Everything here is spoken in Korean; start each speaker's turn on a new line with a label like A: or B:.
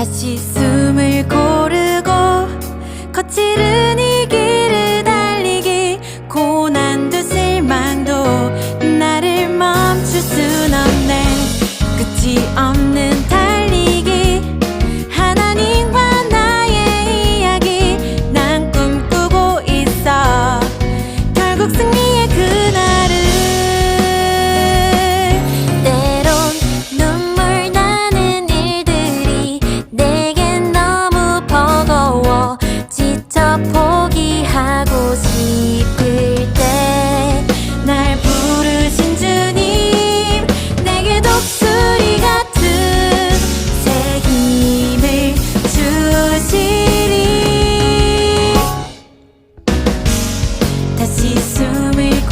A: 다시 숨을 고르고 거칠은 이 길을 달리기 고난도 실망도 나를 멈출 순 없네. 끝이 없는 立ちすみ込